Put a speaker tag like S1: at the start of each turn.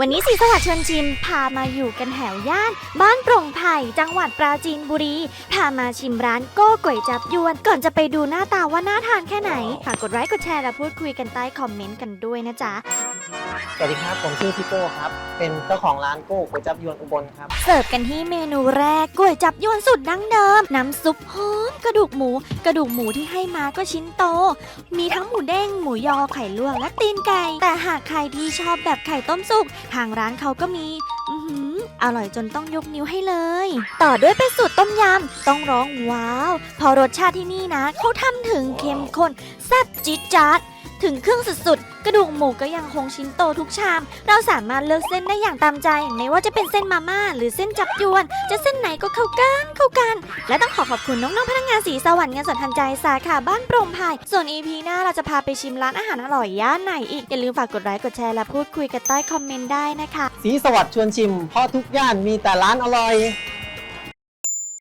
S1: วันนี้สีสวัสดิ์ชวนชิม พามาอยู่กันแถวย่าน บ้านโปร่งไผ่จังหวัดปราจีนบุรี พามาชิมร้านโก้ก๋วยจับยวน ก่อนจะไปดูหน้าตาว่าน่าทานแค่ไหนฝากกดไลค์กดแชร์และพูดคุยกันใต้คอมเมนต์กันด้วยนะจ๊ะ
S2: สวัสดีครับ ผมชื่อพี่โก้ครับ เป็นเจ้าของร้านโก้ก๋วยจับยวนอุบลครับ
S1: เสิร์ฟกันที่เมนูแรกก๋วยจับยวนสุดดั้งเดิม น้ำซุปหอมกระดูกหมู กระดูกหมูที่ให้มาก็ชิ้นโต มีทั้งหมูเด้ง หมูยอไข่ลวกและตีนไก่ แต่หากใครที่ชอบแบบไข่ต้มสุก ทางร้านเขาก็มีอือหืออร่อยจนต้องยกนิ้วให้เลย ต่อด้วยเป็นสูตรต้มยำ ต้องร้องว้าว พอรสชาติที่นี่นะเขาทำถึงเข้มข้นแซ่บจี๊ดจ๊าด ถึงเครื่องสุดๆ กระดูกหมูก็ยังคงชิ้นโตทุกชาม เราสามารถเลือกเส้นได้อย่างตามใจ ไม่ว่าจะเป็นเส้นมาม่าหรือเส้นจับยวน จะเส้นไหนก็เข้ากันเข้ากัน และต้องขอขอบคุณน้องๆพนักงานสีสวรรค์งานสดทันใจสาขาบ้านโปร่งไผ่ส่วน EP หน้าเราจะพาไปชิมร้านอาหารอร่อยย่านไหนอีกอย่าลืมฝากกดไลค์กดแชร์และพูดคุยกันใต้คอมเมนต์ได้นะคะ
S2: สีสวัสดิ์ชวนชิมเพราะทุกย่านมีแต่ร้านอร่อย